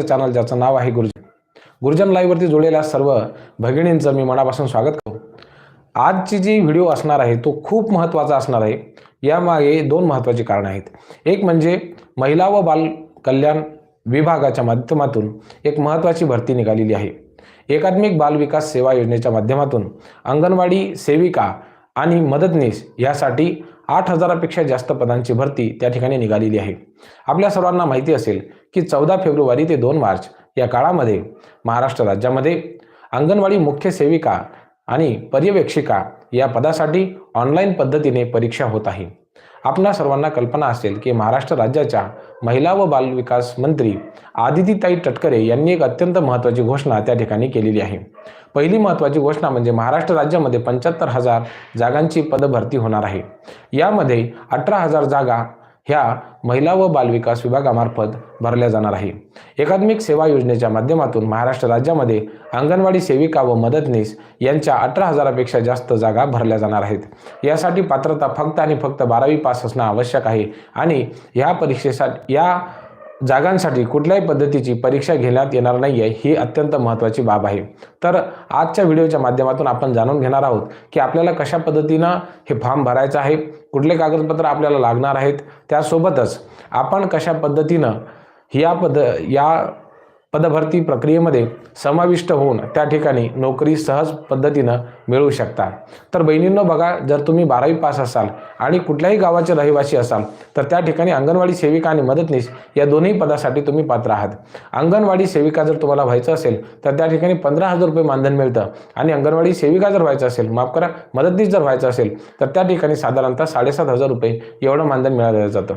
Channel ज्याचं नाव आहे गुरुजन. गुरुजन लाईव्हवरती जुळलेल्या सर्व भगिनींचं मी मनापासून स्वागत करतो. आजची जी व्हिडिओ असणार आहे तो खूप महत्त्वाचा असणार आहे. यामागे दोन महत्त्वाची कारणं आहेत. एक म्हणजे महिला व बाल कल्याण विभागाच्या माध्यमातून एक महत्त्वाची भरती निघालेली आहे. एकात्मिक बाल विकास सेवा योजनेच्या माध्यमातून अंगणवाडी सेविका आणि मदतनीस यासाठी आठ हजारापेक्षा जास्त पदांची भरती त्या ठिकाणी निघालेली आहे. आपल्या सर्वांना माहिती असेल की चौदा फेब्रुवारी ते दोन मार्च या काळामध्ये महाराष्ट्र राज्यामध्ये अंगणवाडी मुख्य सेविका आणि पर्यवेक्षिका या पदासाठी ऑनलाईन पद्धतीने परीक्षा होत आहे. आपणा सर्वांना कल्पना असेल की महाराष्ट्र राज्याच्या महिला व बालविकास मंत्री आदितीताई तटकरे यांनी एक अत्यंत महत्त्वाची घोषणा त्या ठिकाणी केलेली आहे. पहिली महत्त्वाची घोषणा म्हणजे महाराष्ट्र राज्यामध्ये पंच्याहत्तर हजार जागांची पदभरती होणार आहे. यामध्ये अठरा हजार जागा ह्या महिला व बालविकास विभागामार्फत भरल्या जाणार आहे. एकात्मिक सेवा योजनेच्या माध्यमातून महाराष्ट्र राज्यामध्ये अंगणवाडी सेविका व मदतनीस यांच्या अठरा हजारापेक्षा जास्त जागा भरल्या जाणार आहेत. यासाठी पात्रता फक्त आणि फक्त बारावी पास असणं आवश्यक आहे आणि ह्या परीक्षेसाठी या जागांसाठी कुठल्याही पद्धतीची परीक्षा घेण्यात येणार नाही आहे ही अत्यंत महत्त्वाची बाब आहे. तर आजच्या व्हिडिओच्या माध्यमातून आपण जाणून घेणार आहोत की आपल्याला कशा पद्धतीनं हे फॉर्म भरायचं आहे कुठले कागदपत्र आपल्याला लागणार आहेत त्यासोबतच आपण कशा पद्धतीनं या पद या पदभरती प्रक्रियेमध्ये समाविष्ट होऊन त्या ठिकाणी नोकरी सहज पद्धतीनं मिळवू शकता तर बहिणींनो बघा जर तुम्ही बारावी पास असाल आणि कुठल्याही गावाचे रहिवासी असाल तर त्या ठिकाणी अंगणवाडी सेविका आणि मदतनीस या दोन्ही पदासाठी तुम्ही पात्र आहात. अंगणवाडी सेविका जर तुम्हाला व्हायचं असेल तर त्या ठिकाणी पंधरा हजार रुपये मानधन मिळतं. आणि अंगणवाडी सेविका जर व्हायचं असेल माफ करा मदतनीस जर व्हायचं असेल तर त्या ठिकाणी साधारणतः साडेसात हजार रुपये एवढं मानधन मिळालं जातं.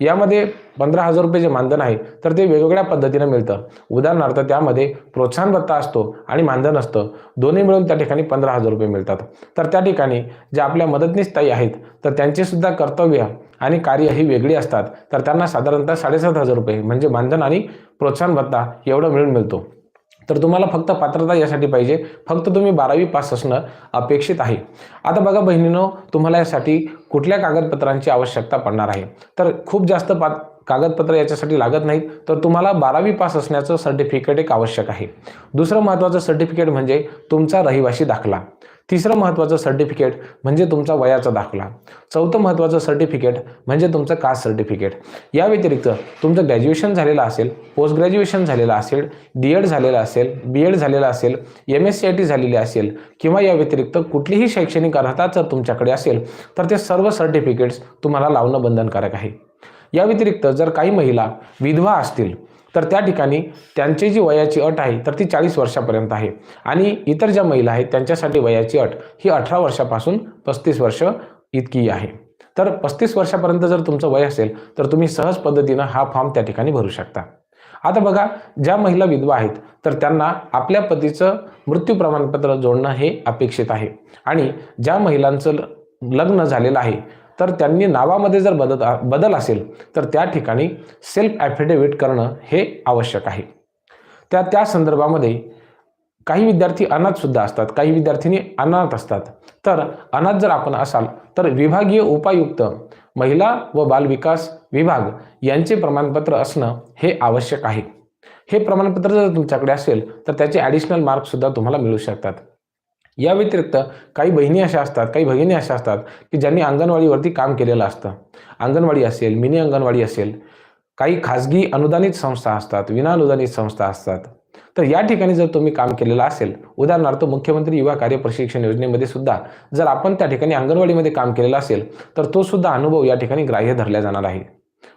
यामध्ये पंधरा हजार रुपये जे मानधन आहे तर ते वेगवेगळ्या पद्धतीनं मिळतं. उदाहरणार्थ त्यामध्ये प्रोत्साहन भत्ता असतो आणि मानधन असतं. दोन्ही मिळून त्या ठिकाणी पंधरा हजार रुपये मिळतात. तर त्या ठिकाणी ज्या आपल्या मदतनीस ताई आहेत तर त्यांची सुद्धा कर्तव्य आणि कार्य ही वेगळी असतात. तर त्यांना साधारणतः साडेसात हजार रुपये म्हणजे मानधन आणि प्रोत्साहन भत्ता एवढं मिळून मिळतो. तर तुम्हाला फक्त पात्रता यासाठी पाहिजे. फक्त तुम्ही बारावी पास असणं अपेक्षित आहे. आता बघा बहिणीनो तुम्हाला यासाठी कुठल्या कागदपत्रांची आवश्यकता पडणार आहे? तर खूप जास्त पा कागदपत्र याच्यासाठी लागत नाहीत तर तुम्हाला बारावी पास असण्याचं सर्टिफिकेट एक आवश्यक आहे. दुसरं महत्त्वाचं सर्टिफिकेट म्हणजे तुमचा रहिवासी दाखला. तिसरं महत्त्वाचं सर्टिफिकेट म्हणजे तुमचा वयाचा दाखला. चौथं महत्त्वाचं सर्टिफिकेट म्हणजे तुमचं कास्ट सर्टिफिकेट या व्यतिरिक्त तुमचं ग्रॅज्युएशन झालेलं असेल पोस्ट ग्रॅज्युएशन झालेलं असेल डी एड झालेलं असेल बी एड झालेलं असेल M S C I T झालेली असेल किंवा या व्यतिरिक्त कुठलीही शैक्षणिक अर्हता जर तुमच्याकडे असेल तर ते सर्व सर्टिफिकेट्स तुम्हाला लावणं बंधनकारक आहे. या व्यतिरिक्त जर काही महिला विधवा असतील तर त्या ठिकाणी त्यांची जी वयाची अट आहे तर ती चाळीस वर्षापर्यंत आहे. आणि इतर ज्या महिला आहेत त्यांच्यासाठी वयाची अट ही अठरा वर्षापासून पस्तीस वर्ष इतकी आहे. तर पस्तीस वर्षापर्यंत जर तुमचं वय असेल तर तुम्ही सहज पद्धतीनं हा फॉर्म त्या ठिकाणी भरू शकता. आता बघा ज्या महिला विधवा आहेत तर त्यांना आपल्या पतीचं मृत्यू प्रमाणपत्र जोडणं हे अपेक्षित आहे. आणि ज्या महिलांचं लग्न झालेलं आहे तर त्यांनी नावामध्ये जर बदल बदल असेल तर त्या ठिकाणी सेल्फ ॲफिडेविट करणं हे आवश्यक आहे. त्या त्या संदर्भामध्ये काही विद्यार्थी अनाथसुद्धा असतात काही विद्यार्थिनी अनाथ असतात. तर अनाथ जर आपण असाल तर विभागीय उपायुक्त महिला व बालविकास विभाग यांचे प्रमाणपत्र असणं हे आवश्यक आहे. हे प्रमाणपत्र जर तुमच्याकडे असेल तर त्याचे ॲडिशनल मार्कसुद्धा तुम्हाला मिळू शकतात. या व्यतिरिक्त काही बहिणी अशा असतात काही भगिनी अशा असतात की ज्यांनी अंगणवाडीवरती काम केलेलं असतं. अंगणवाडी असेल मिनी अंगणवाडी असेल काही खाजगी अनुदानित संस्था असतात विनाअनुदानित संस्था असतात. तर या ठिकाणी जर तुम्ही काम केलेलं असेल उदाहरणार्थ मुख्यमंत्री युवा कार्य प्रशिक्षण योजनेमध्ये सुद्धा जर आपण त्या ठिकाणी अंगणवाडीमध्ये काम केलेलं असेल तर तो सुद्धा अनुभव या ठिकाणी ग्राह्य धरला जाणार आहे.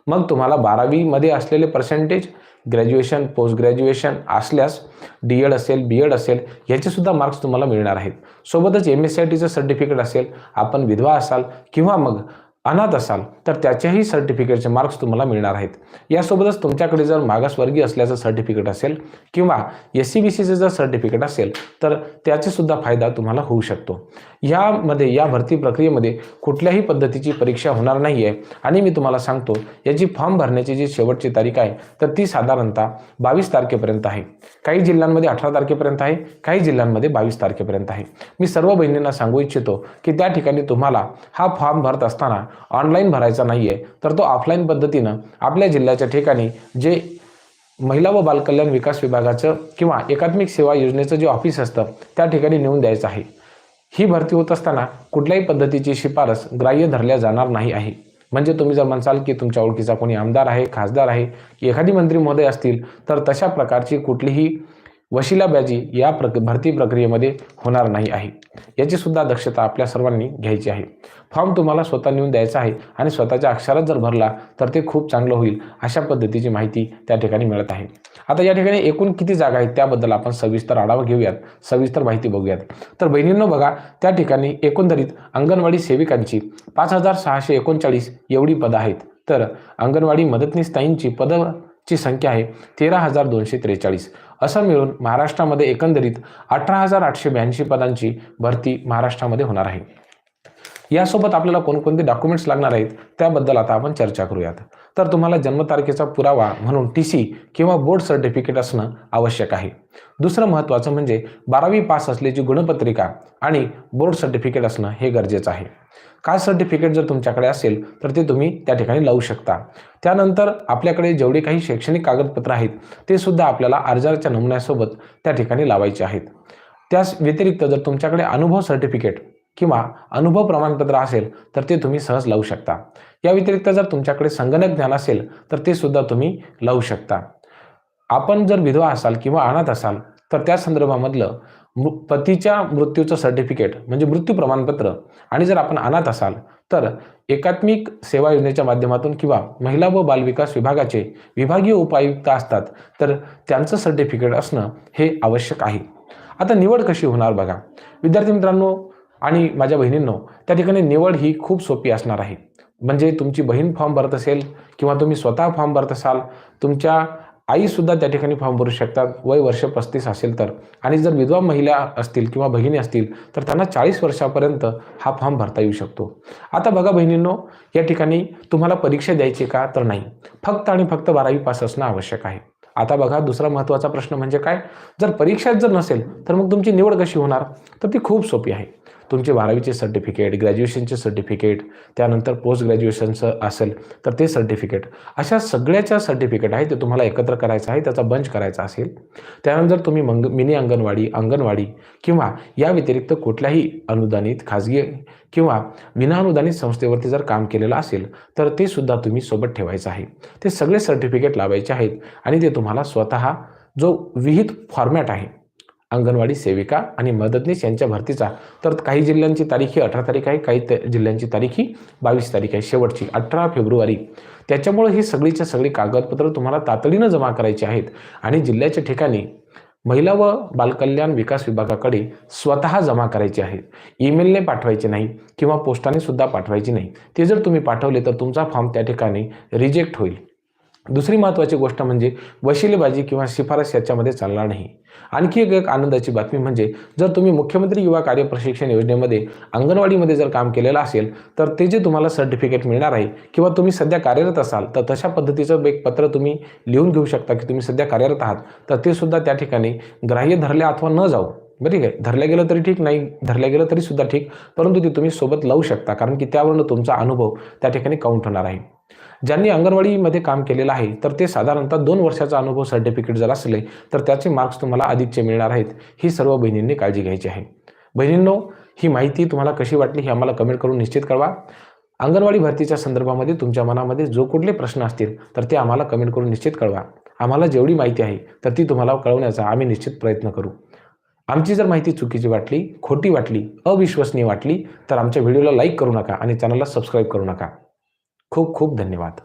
मग तुम्हाला बारावीमध्ये असलेले पर्सेंटेज ग्रॅज्युएशन पोस्ट ग्रॅज्युएशन असल्यास डी एड असेल बी एड असेल ह्याचेसुद्धा मार्क्स तुम्हाला मिळणार आहेत. सोबतच एम एस सी आय टीचं सर्टिफिकेट असेल आपण विधवा असाल किंवा मग अनाथ असाल तर त्याच्याही सर्टिफिकेटचे मार्क्स तुम्हाला मिळणार आहेत. यासोबतच तुमच्याकडे जर मागासवर्गीय असल्याचं सर्टिफिकेट असेल किंवा एस सी बी सीचं जर सर्टिफिकेट असेल तर त्याचेसुद्धा फायदा तुम्हाला होऊ शकतो. यामध्ये या भरती प्रक्रियेमध्ये कुठल्याही पद्धतीची परीक्षा होणार नाही आहे आणि मी तुम्हाला सांगतो याची फॉर्म भरण्याची जी शेवटची तारीख आहे तर ती साधारणतः बावीस तारखेपर्यंत आहे. काही जिल्ह्यांमध्ये अठरा तारखेपर्यंत आहे काही जिल्ह्यांमध्ये बावीस तारखेपर्यंत आहे. मी सर्व बहिणींना सांगू इच्छितो की त्या ठिकाणी तुम्हाला हा फॉर्म भरत असताना ऑनलाईन भरायचा नाही आहे तर तो ऑफलाईन पद्धतीनं आपल्या जिल्ह्याच्या ठिकाणी जे महिला व बालकल्याण विकास विभागाचं किंवा एकात्मिक सेवा योजनेचं जे ऑफिस असतं त्या ठिकाणी नेऊन द्यायचं आहे. ही भरती होत असताना कुठल्याही पद्धतीची शिफारस ग्राह्य धरल्या जाणार नाही आहे. म्हणजे तुम्ही जर म्हणसाल की तुमच्या ओळखीचा कोणी आमदार आहे खासदार आहे की एखादी मंत्री महोदय असतील तर तशा प्रकारची कुठलीही वशिलाबाजी या प्रक भरती प्रक्रियेमध्ये होणार नाही आहे. याची सुद्धा दक्षता आपल्या सर्वांनी घ्यायची आहे. फॉर्म तुम्हाला स्वतः नेऊन द्यायचा आहे आणि स्वतःच्या अक्षरात जर भरला तर ते खूप चांगलं होईल अशा पद्धतीची माहिती त्या ठिकाणी मिळत आहे. आता या ठिकाणी एकूण किती जागा आहेत त्याबद्दल आपण सविस्तर आढावा घेऊयात. सविस्तर माहिती बघूयात. तर बहिणींनो बघा त्या ठिकाणी एकंदरीत अंगणवाडी सेविकांची पाच हजार सहाशे एकोणचाळीस एवढी पदं आहेत. तर अंगणवाडी मदतनीस ताईंची पदची संख्या आहे तेरा हजार दोनशे त्रेचाळीस. असं मिळून महाराष्ट्रामध्ये एकंदरीत अठरा हजार आठशे ब्याऐंशी पदांची भरती महाराष्ट्रामध्ये होणार आहे. यासोबत आपल्याला कोणकोणते डॉक्युमेंट्स लागणार आहेत त्याबद्दल आता आपण चर्चा करूयात. तर तुम्हाला जन्मतारखेचा पुरावा म्हणून टी सी किंवा बोर्ड सर्टिफिकेट असणं आवश्यक आहे. दुसरं महत्त्वाचं म्हणजे बारावी पास असल्याची गुणपत्रिका आणि बोर्ड सर्टिफिकेट असणं हे गरजेचं आहे. कास्ट सर्टिफिकेट जर तुमच्याकडे असेल तर ते तुम्ही त्या ठिकाणी लावू शकता. त्यानंतर आपल्याकडे जेवढे काही शैक्षणिक कागदपत्र आहेत ते सुद्धा आपल्याला अर्जाच्या नमुन्यासोबत त्या ठिकाणी लावायचे आहेत. त्याच व्यतिरिक्त जर तुमच्याकडे अनुभव सर्टिफिकेट किंवा अनुभव प्रमाणपत्र असेल तर ते तुम्ही सहज लावू शकता. या व्यतिरिक्त जर तुमच्याकडे संगणक ज्ञान असेल तर ते सुद्धा तुम्ही लावू शकता. आपण जर विधवा असाल किंवा अनाथ असाल तर त्या संदर्भामधलं मृ पतीच्या मृत्यूचं सर्टिफिकेट म्हणजे मृत्यू प्रमाणपत्र आणि जर आपण अनाथ असाल तर एकात्मिक सेवा योजनेच्या माध्यमातून किंवा महिला व बालविकास विभागाचे विभागीय उपायुक्त असतात तर त्यांचं सर्टिफिकेट असणं हे आवश्यक आहे. आता निवड कशी होणार बघा. विद्यार्थी मित्रांनो आणि माझ्या बहिणींनो त्या ठिकाणी निवड ही खूप सोपी असणार आहे. म्हणजे तुमची बहीण फॉर्म भरत असेल किंवा तुम्ही स्वतः फॉर्म भरत असाल तुमच्या आईसुद्धा त्या ठिकाणी फॉर्म भरू शकतात. वय वर्ष पस्तीस असेल तर. आणि जर विधवा महिला असतील किंवा बहिणी असतील तर त्यांना चाळीस वर्षापर्यंत हा फॉर्म भरता येऊ शकतो. आता बघा बहिणींनो या ठिकाणी तुम्हाला परीक्षा द्यायची का तर नाही. फक्त आणि फक्त बारावी पास असणं आवश्यक आहे. आता बघा दुसरा महत्त्वाचा प्रश्न म्हणजे काय? जर परीक्षाच जर नसेल तर मग तुमची निवड कशी होणार? तर ती खूप सोपी आहे. तुमचे बारावीचे सर्टिफिकेट ग्रॅज्युएशनचे सर्टिफिकेट त्यानंतर पोस्ट ग्रॅज्युएशनचं असेल तर ते सर्टिफिकेट अशा सगळ्याच्या सर्टिफिकेट आहे ते तुम्हाला एकत्र करायचं आहे त्याचा बंच करायचा असेल. त्यानंतर तुम्ही मंग मिनी अंगणवाडी अंगणवाडी किंवा या व्यतिरिक्त कुठल्याही अनुदानित खाजगी किंवा विनाअनुदानित संस्थेवरती जर काम केलेलं असेल तर ते सुद्धा तुम्ही सोबत ठेवायचं आहे. ते सगळे सर्टिफिकेट लावायचे आहेत आणि ते तुम्हाला स्वतः जो विहित फॉर्मॅट आहे अंगणवाडी सेविका आणि मदतनीस यांच्या भरतीचा. तर काही जिल्ह्यांची तारीख ही अठरा तारीख आहे काही जिल्ह्यांची तारीख ही बावीस तारीख आहे शेवटची अठरा फेब्रुवारी. त्याच्यामुळे ही सगळीच्या सगळी कागदपत्र तुम्हाला तातडीनं जमा करायची आहेत. आणि जिल्ह्याच्या ठिकाणी महिला व बालकल्याण विकास विभागाकडे स्वतः जमा करायचे आहे ईमेलने पाठवायचे नाही किंवा पोस्टाने सुद्धा पाठवायची नाही. ते जर तुम्ही पाठवले तर तुमचा फॉर्म त्या ठिकाणी रिजेक्ट होईल. दुसरी महत्त्वाची गोष्ट म्हणजे वशिलेबाजी किंवा शिफारस याच्यामध्ये चालणार नाही. आणखी एक एक आनंदाची बातमी म्हणजे जर तुम्ही मुख्यमंत्री युवा कार्य प्रशिक्षण योजनेमध्ये अंगणवाडीमध्ये जर काम केलेलं असेल तर ते जे तुम्हाला सर्टिफिकेट मिळणार आहे किंवा तुम्ही सध्या कार्यरत असाल तर तशा पद्धतीचं एक पत्र तुम्ही लिहून घेऊ शकता की तुम्ही सध्या कार्यरत आहात. तर ते सुद्धा त्या ठिकाणी ग्राह्य धरल्या अथवा न जाऊ. बरं ठीक आहे? धरल्या गेलं तरी ठीक नाही धरल्या गेलं तरी सुद्धा ठीक परंतु ते तुम्ही सोबत लावू शकता कारण की त्यावरून तुमचा अनुभव त्या ठिकाणी काउंट होणार आहे. ज्यांनी अंगणवाडीमध्ये काम केलेलं आहे तर ते साधारणतः दोन वर्षाचा अनुभव सर्टिफिकेट जर असले तर त्याचे मार्क्स तुम्हाला अधिकचे मिळणार आहेत ही सर्व बहिणींनी काळजी घ्यायची आहे. बहिणींनो ही माहिती तुम्हाला कशी वाटली ही आम्हाला कमेंट करून निश्चित कळवा. अंगणवाडी भरतीच्या संदर्भामध्ये तुमच्या मनामध्ये जो कुठले प्रश्न असतील तर ते आम्हाला कमेंट करून निश्चित कळवा. आम्हाला जेवढी माहिती आहे तर ती तुम्हाला कळवण्याचा आम्ही निश्चित प्रयत्न करू. आमची जर माहिती चुकीची वाटली खोटी वाटली अविश्वसनीय वाटली तर आमच्या व्हिडिओला लाईक करू नका आणि चॅनलला सबस्क्राईब करू नका. खूप खूप धन्यवाद.